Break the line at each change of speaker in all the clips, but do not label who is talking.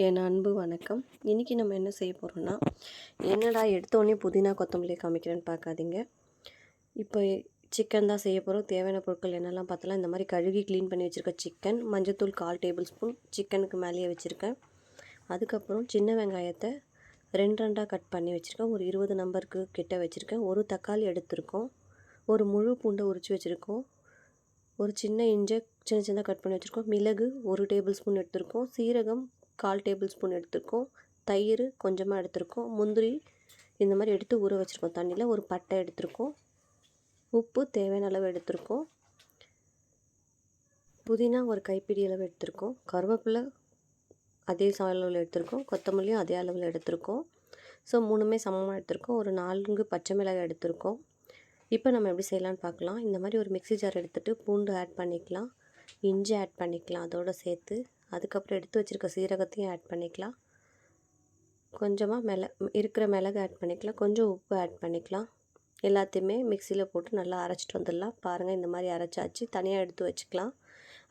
என் அன்பு வணக்கம். இன்றைக்கி நம்ம என்ன செய்ய போகிறோம்னா என்னடா எடுத்தோடனே புதினா கொத்தமல்லி காமிக்கிறேன்னு பார்க்காதீங்க. இப்போ சிக்கன் தான் செய்ய போகிறோம் தேவையான பொருட்கள் என்னெல்லாம் பார்த்தலாம் இந்த மாதிரி கழுவி க்ளீன் பண்ணி வச்சுருக்க சிக்கன் மஞ்சத்தூள் கால் டேபிள் ஸ்பூன் சிக்கனுக்கு மேலேயே வச்சுருக்கேன். அதுக்கப்புறம் சின்ன வெங்காயத்தை ரெண்டு ரெண்டாக கட் பண்ணி வச்சுருக்கேன். ஒரு இருபது நம்பருக்கு கிட்ட வச்சுருக்கேன். ஒரு தக்காளி எடுத்திருக்கோம். ஒரு முழு பூண்டை உரித்து வச்சுருக்கோம். ஒரு சின்ன இஞ்சை சின்ன சின்னதாக கட் பண்ணி வச்சுருக்கோம். மிளகு ஒரு டேபிள் ஸ்பூன் எடுத்திருக்கோம். சீரகம் கால் டேபிள் ஸ்பூன் எடுத்துருக்கோம். தயிர் கொஞ்சமாக எடுத்திருக்கோம். முந்திரி இந்த மாதிரி எடுத்து ஊற வச்சுருக்கோம். தண்ணியில் ஒரு பட்டை எடுத்திருக்கோம். உப்பு தேவையான அளவு எடுத்திருக்கோம். புதினா ஒரு கைப்பிடி அளவு எடுத்திருக்கோம். கருவேப்பிலை அதே அளவில் எடுத்திருக்கோம். கொத்தமல்லியும் அதே அளவில் எடுத்திருக்கோம். ஸோ மூணுமே சமமாக எடுத்திருக்கோம். ஒரு நான்கு பச்சை மிளகாய் எடுத்திருக்கோம். இப்போ நம்ம எப்படி செய்யலான்னு பார்க்கலாம். இந்த மாதிரி ஒரு மிக்சி ஜார் எடுத்துகிட்டு பூண்டு ஆட் பண்ணிக்கலாம். இஞ்சி ஆட் பண்ணிக்கலாம். அதோடு சேர்த்து. அதுக்கப்புறம் எடுத்து வச்சுருக்க சீரகத்தையும் ஆட் பண்ணிக்கலாம். கொஞ்சமாக மிள இருக்கிற மிளகு ஆட் பண்ணிக்கலாம். கொஞ்சம் உப்பு ஆட் பண்ணிக்கலாம். எல்லாத்தையுமே மிக்சியில் போட்டு நல்லா அரைச்சிட்டு வந்துடலாம். பாருங்கள் இந்த மாதிரி அரைச்சாச்சு. தனியாக எடுத்து வச்சுக்கலாம்.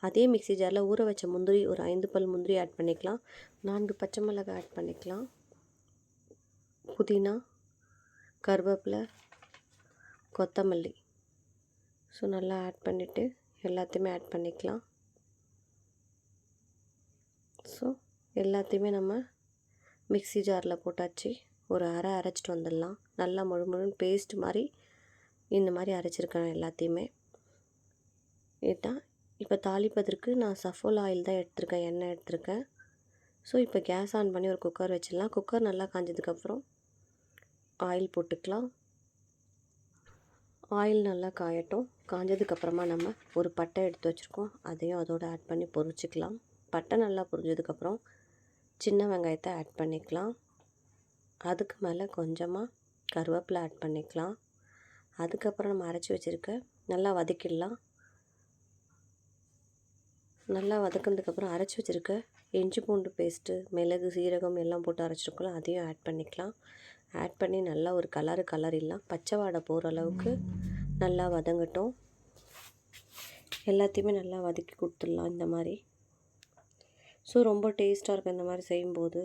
அதே மிக்சி ஜாரில் ஊற வச்ச முந்திரி ஒரு ஐந்து பல் முந்திரி ஆட் பண்ணிக்கலாம். நான்கு பச்சை மிளகாய் ஆட் பண்ணிக்கலாம். புதினா கருவேப்பிலை கொத்தமல்லி. ஸோ நல்லா ஆட் பண்ணிவிட்டு எல்லாத்தையுமே ஆட் பண்ணிக்கலாம். ஸோ எல்லாத்தையுமே நம்ம மிக்சி ஜாரில் போட்டாச்சு. ஒரு அரை அரைச்சிட்டு வந்துடலாம். நல்லா முழு முழுன்னு பேஸ்ட் மாதிரி இந்த மாதிரி அரைச்சிருக்கேன் எல்லாத்தையுமே. இதுதான் இப்போ தாளிப்பதற்கு நான் சஃபோல் ஆயில் தான் எடுத்திருக்கேன் எண்ணெய் எடுத்திருக்கேன். ஸோ இப்போ கேஸ் ஆன் பண்ணி ஒரு குக்கர் வச்சிடலாம். குக்கர் நல்லா காஞ்சதுக்கப்புறம் ஆயில் போட்டுக்கலாம். ஆயில் நல்லா காயட்டும். காஞ்சதுக்கப்புறமா நம்ம ஒரு பட்டை எடுத்து வச்சுருக்கோம். அதையும் அதோடு ஆட் பண்ணி பொரிச்சிக்கலாம் பட்டை நல்லா புரிஞ்சதுக்கப்புறம் சின்ன வெங்காயத்தை ஆட் பண்ணிக்கலாம். அதுக்கு மேலே கொஞ்சமாக கருவேப்பிலை ஆட் பண்ணிக்கலாம். அதுக்கப்புறம் நம்ம அரைச்சி வச்சுருக்க நல்லா வதக்கிடலாம். நல்லா வதக்கினதுக்கப்புறம் அரைச்சி வச்சுருக்க இஞ்சி பூண்டு பேஸ்ட்டு மிளகு சீரகம் எல்லாம் போட்டு அரைச்சிருக்கலாம் அதையும் ஆட் பண்ணிக்கலாம். ஆட் பண்ணி நல்லா ஒரு கலரு இல்லாம் பச்சை வாடை போகிற அளவுக்கு நல்லா வதங்கட்டும். எல்லாத்தையுமே நல்லா வதக்கி கொடுத்துடலாம் இந்த மாதிரி. ஸோ ரொம்ப டேஸ்ட்டாக இருக்கும் இந்த மாதிரி செய்யும்போது.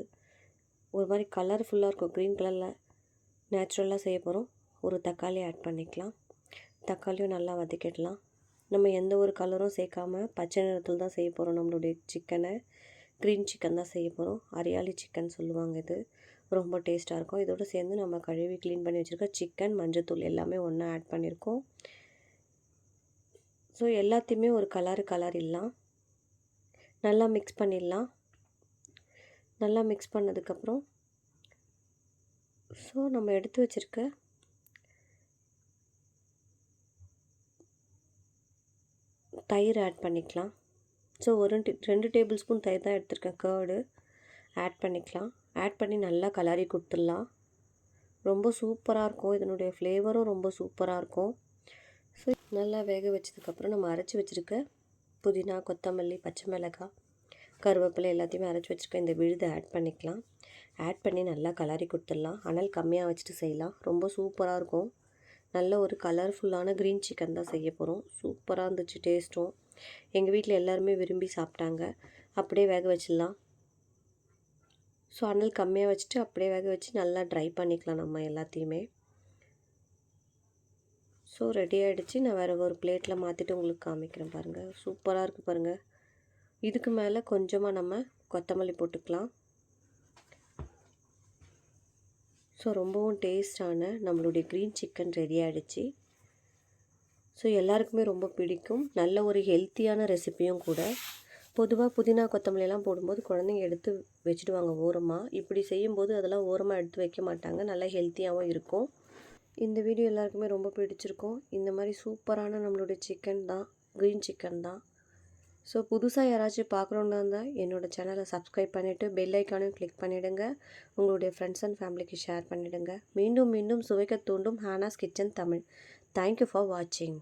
ஒரு மாதிரி கலர்ஃபுல்லாக இருக்கும். க்ரீன் கலரில் நேச்சுரலாக செய்ய போகிறோம் ஒரு தக்காளி ஆட் பண்ணிக்கலாம். தக்காளியும் நல்லா வதக்கிடலாம். நம்ம எந்த ஒரு கலரும் சேர்க்காம பச்சை நிறத்தில் தான் செய்ய போகிறோம் நம்மளுடைய சிக்கனை க்ரீன் சிக்கன் தான் செய்ய போகிறோம் அரியாலி சிக்கன் சொல்லுவாங்க இது. ரொம்ப டேஸ்ட்டாக இருக்கும். இதோடு சேர்ந்து நம்ம கழுவி க்ளீன் பண்ணி வச்சுருக்க சிக்கன் மஞ்சத்தூள் எல்லாமே ஒன்றா ஆட் பண்ணியிருக்கோம் ஸோ எல்லாத்தையுமே ஒரு கலர் கலர் இல்லாம் நல்லா மிக்ஸ் பண்ணிடலாம். நல்லா மிக்ஸ் பண்ணதுக்கப்புறம் ஸோ நம்ம எடுத்து வச்சுருக்க தயிர் ஆட் பண்ணிக்கலாம். ஸோ ஒரு ரெண்டு டேபிள் ஸ்பூன் தயிர் தான் எடுத்திருக்கேன். கேர்டு ஆட் பண்ணிக்கலாம். ஆட் பண்ணி நல்லா கலரி கொடுத்துடலாம். ரொம்ப சூப்பராக இருக்கும். இதனுடைய ஃப்ளேவரும் ரொம்ப சூப்பராக இருக்கும். ஸோ நல்லா வேக வச்சதுக்கப்புறம் நம்ம அரைச்சி வச்சுருக்க புதினா கொத்தமல்லி பச்சை மிளகாய் கருவேப்பிலை எல்லாத்தையுமே அரைச்சி வச்சுருக்கேன். இந்த விழுதை ஆட் பண்ணிக்கலாம். ஆட் பண்ணி நல்லா கலரி கொடுத்துடலாம். அனல் கம்மியாக வச்சுட்டு செய்யலாம். ரொம்ப சூப்பராக இருக்கும். நல்ல ஒரு கலர்ஃபுல்லான க்ரீன் சிக்கன் தான் செய்ய போகிறோம் சூப்பராக இருந்துச்சு டேஸ்ட்டும் எங்கள் வீட்டில் எல்லாருமே விரும்பி சாப்பிட்டாங்க. அப்படியே வேக வச்சிடலாம். ஸோ அனல் கம்மியாக வச்சுட்டு அப்படியே வேக வச்சு நல்லா ட்ரை பண்ணிக்கலாம் நம்ம எல்லாத்தையுமே. ஸோ ரெடி ஆகிடுச்சு நான் வேறு ஒரு பிளேட்டில் மாற்றிட்டு உங்களுக்கு காமிக்கிறேன் பாருங்கள் சூப்பராக இருக்குது பாருங்கள் இதுக்கு மேலே கொஞ்சமாக நம்ம கொத்தமல்லி போட்டுக்கலாம். ஸோ ரொம்பவும் டேஸ்டான நம்மளுடைய க்ரீன் சிக்கன் ரெடி ஆகிடுச்சு ஸோ எல்லாருக்குமே ரொம்ப பிடிக்கும். நல்ல ஒரு ஹெல்த்தியான ரெசிப்பியும் கூட. பொதுவாக புதினா கொத்தமல்லியெல்லாம் போடும்போது குழந்தைங்க எடுத்து வச்சுடுவாங்க ஓரமாக இப்படி செய்யும்போது அதெல்லாம் ஓரமாக எடுத்து வைக்க மாட்டாங்க. நல்லா ஹெல்த்தியாகவும் இருக்கும். இந்த வீடியோ எல்லாருக்குமே ரொம்ப பிடிச்சிருக்கும். இந்த மாதிரி சூப்பரான நம்மளுடைய சிக்கன் தான் க்ரீன் சிக்கன் தான். ஸோ புதுசாக யாராச்சும் பார்க்குறோன்னா இருந்தால் என்னோடய சேனலை சப்ஸ்கிரைப் பண்ணிவிட்டு பெல் ஐக்கானையும் கிளிக் பண்ணிவிடுங்க உங்களுடைய ஃப்ரெண்ட்ஸ் அண்ட் ஃபேமிலிக்கு ஷேர் பண்ணிவிடுங்க மீண்டும் மீண்டும் சுவைக்க தூண்டும் Hana's kitchen Tamil. Thank you for வாட்சிங்